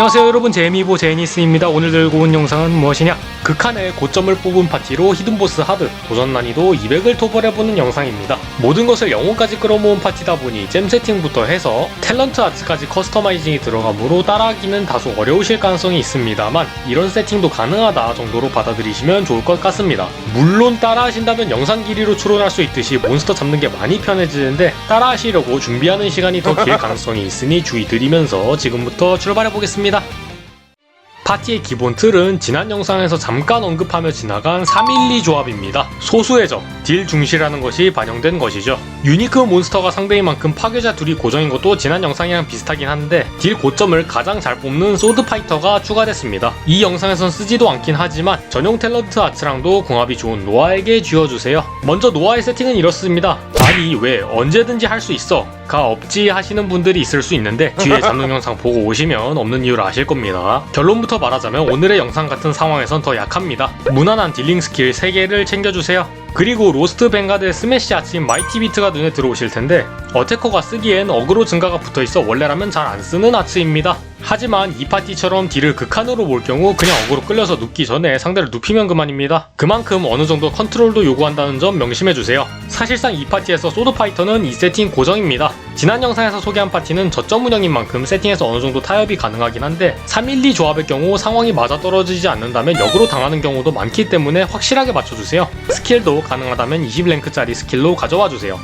안녕하세요 여러분. 제미보 제니스입니다. 오늘 들고 온 영상은 무엇이냐? 극한의 고점을 뽑은 파티로 히든보스 하드 도전 난이도 200을 토벌해보는 영상입니다. 모든 것을 영혼까지 끌어모은 파티다 보니 잼 세팅부터 해서 탤런트 아트까지 커스터마이징이 들어가므로 따라하기는 다소 어려우실 가능성이 있습니다만 이런 세팅도 가능하다 정도로 받아들이시면 좋을 것 같습니다. 물론 따라하신다면 영상 길이로 추론할 수 있듯이 몬스터 잡는 게 많이 편해지는데 따라하시려고 준비하는 시간이 더 길 가능성이 있으니 주의 드리면서 지금부터 출발해보겠습니다 파티의 기본 틀은 지난 영상에서 잠깐 언급하며 지나간 312 조합입니다. 소수의 적, 딜 중시라는 것이 반영된 것이죠. 유니크 몬스터가 상대인 만큼 파괴자 둘이 고정인 것도 지난 영상이랑 비슷하긴 한데 딜 고점을 가장 잘 뽑는 소드 파이터가 추가됐습니다. 이 영상에선 쓰지도 않긴 하지만 전용 탤런트 아츠랑도 궁합이 좋은 노아에게 쥐어주세요. 먼저 노아의 세팅은 이렇습니다. 아니 왜 언제든지 할 수 있어 가 없지 하시는 분들이 있을 수 있는데 뒤에 잡는 영상 보고 오시면 없는 이유를 아실 겁니다. 결론부터 말하자면 오늘의 영상 같은 상황에선 더 약합니다. 무난한 딜링 스킬 3개를 챙겨주세요. 그리고 로스트 뱅가드의 스매시 아침 마이티 비트가 눈에 들어오실 텐데 어테커가 쓰기엔 어그로 증가가 붙어있어 원래라면 잘 안 쓰는 아츠입니다. 하지만 이 파티처럼 딜을 극한으로 몰 경우 그냥 어그로 끌려서 눕기 전에 상대를 눕히면 그만입니다. 그만큼 어느 정도 컨트롤도 요구한다는 점 명심해주세요. 사실상 이 파티에서 소드 파이터는 이 세팅 고정입니다. 지난 영상에서 소개한 파티는 저점 운영인 만큼 세팅에서 어느 정도 타협이 가능하긴 한데 312 조합의 경우 상황이 맞아떨어지지 않는다면 역으로 당하는 경우도 많기 때문에 확실하게 맞춰주세요. 스킬도 가능하다면 20랭크짜리 스킬로 가져와 주세요.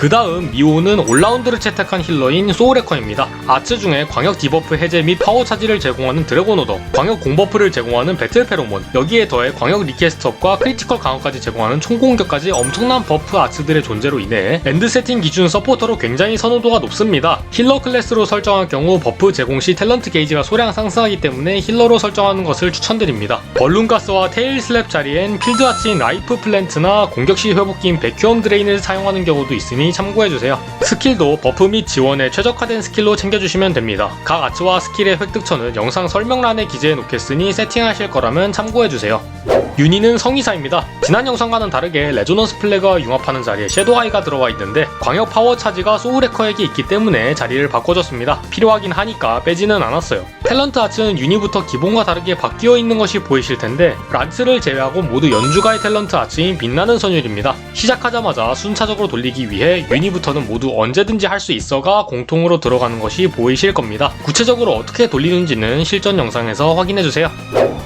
그 다음 미호는 올라운드를 채택한 힐러인 소울에커입니다. 아츠 중에 광역 디버프 해제 및 파워 차지를 제공하는 드래곤 오더, 광역 공버프를 제공하는 배틀 페로몬, 여기에 더해 광역 리퀘스트업과 크리티컬 강화까지 제공하는 총공격까지 엄청난 버프 아츠들의 존재로 인해 엔드 세팅 기준 서포터로 굉장히 선호도가 높습니다. 힐러 클래스로 설정할 경우 버프 제공 시 탤런트 게이지가 소량 상승하기 때문에 힐러로 설정하는 것을 추천드립니다. 벌룬가스와 테일 슬랩 자리엔 필드 아치인 라이프 플랜트나 공격 시 회복기인 베큐엄 드레인을 사용하는 경우도 있으니 참고해주세요. 스킬도 버프 및 지원에 최적화된 스킬로 챙겨주시면 됩니다. 각 아츠와 스킬의 획득처는 영상 설명란에 기재해 놓겠으니 세팅하실 거라면 참고해주세요. 유니는 성의사입니다. 지난 영상과는 다르게 레조넌스 플래그와 융합하는 자리에 섀도우아이가 들어와 있는데 광역 파워 차지가 소울에커에게 있기 때문에 자리를 바꿔줬습니다. 필요하긴 하니까 빼지는 않았어요. 탤런트 아츠는 유니부터 기본과 다르게 바뀌어 있는 것이 보이실 텐데 란츠를 제외하고 모두 연주가의 탤런트 아츠인 빛나는 선율입니다. 시작하자마자 순차적으로 돌리기 위해 유니부터는 모두 언제든지 할 수 있어가 공통으로 들어가는 것이 보이실 겁니다. 구체적으로 어떻게 돌리는지는 실전 영상에서 확인해주세요.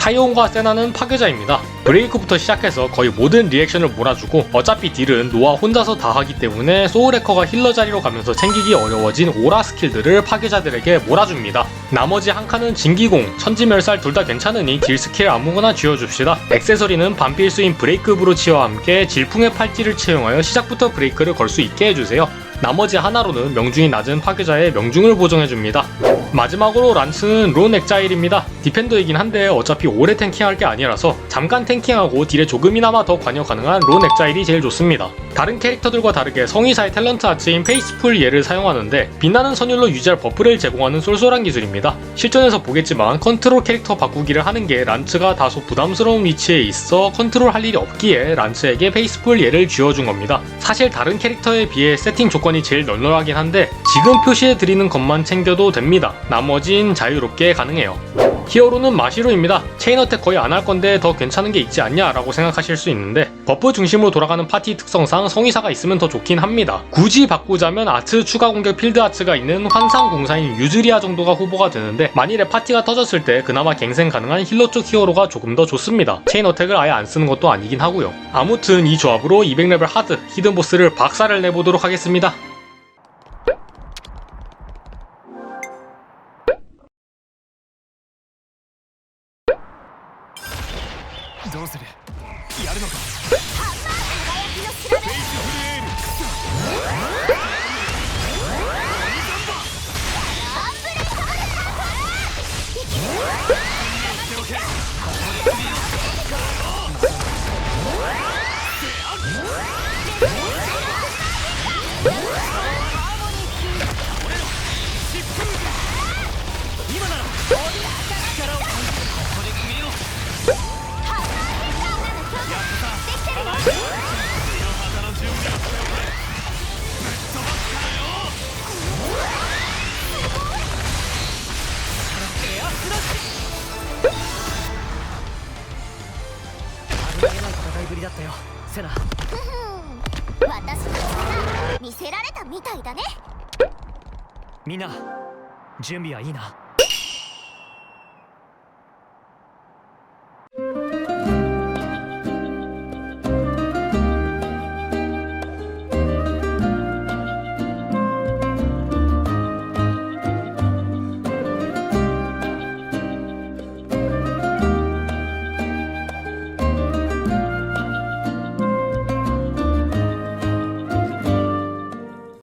타이온과 세나는 파괴자입니다. 브레이크부터 시작해서 거의 모든 리액션을 몰아주고 어차피 딜은 노아 혼자서 다 하기 때문에 소울에커가 힐러 자리로 가면서 챙기기 어려워진 오라 스킬들을 파괴자들에게 몰아줍니다. 나머지 한 칸은 진기공, 천지멸살 둘 다 괜찮으니 딜 스킬 아무거나 쥐어줍시다. 액세서리는 반필수인 브레이크 브로 치와 함께 질풍의 팔찌를 채용하여 시작부터 브레이크를 걸 수 있게 해주세요. 나머지 하나로는 명중이 낮은 파괴자의 명중을 보정해줍니다. 마지막으로 란츠는 론 엑자일입니다. 디펜더이긴 한데 어차피 오래 탱킹할 게 아니라서 잠깐 탱킹하고 딜에 조금이나마 더 관여 가능한 론 엑자일이 제일 좋습니다. 다른 캐릭터들과 다르게 성의사의 탤런트 아츠인 페이스풀 얘를 사용하는데 빛나는 선율로 유지할 버프를 제공하는 쏠쏠한 기술입니다. 실전에서 보겠지만 컨트롤 캐릭터 바꾸기를 하는 게 란츠가 다소 부담스러운 위치에 있어 컨트롤 할 일이 없기에 란츠에게 페이스풀 얘를 쥐어준 겁니다. 사실 다른 캐릭터에 비해 세팅 조건이 제일 널널하긴 한데 지금 표시해 드리는 것만 챙겨도 됩니다. 나머진 자유롭게 가능해요. 히어로는 마시로입니다. 체인 어택 거의 안 할 건데 더 괜찮은 게 있지 않냐 라고 생각하실 수 있는데 버프 중심으로 돌아가는 파티 특성상 성의사가 있으면 더 좋긴 합니다. 굳이 바꾸자면 아츠 추가 공격 필드 아츠가 있는 환상 공사인 유즈리아 정도가 후보가 되는데 만일에 파티가 터졌을 때 그나마 갱생 가능한 힐러 쪽 히어로가 조금 더 좋습니다. 체인 어택을 아예 안 쓰는 것도 아니긴 하고요. 아무튼 이 조합으로 200레벨 하드 히든 보스를 박살을 내보도록 하겠습니다. どうする？やるのか？私の力見せられたみたいだね。みんな準備はいいな？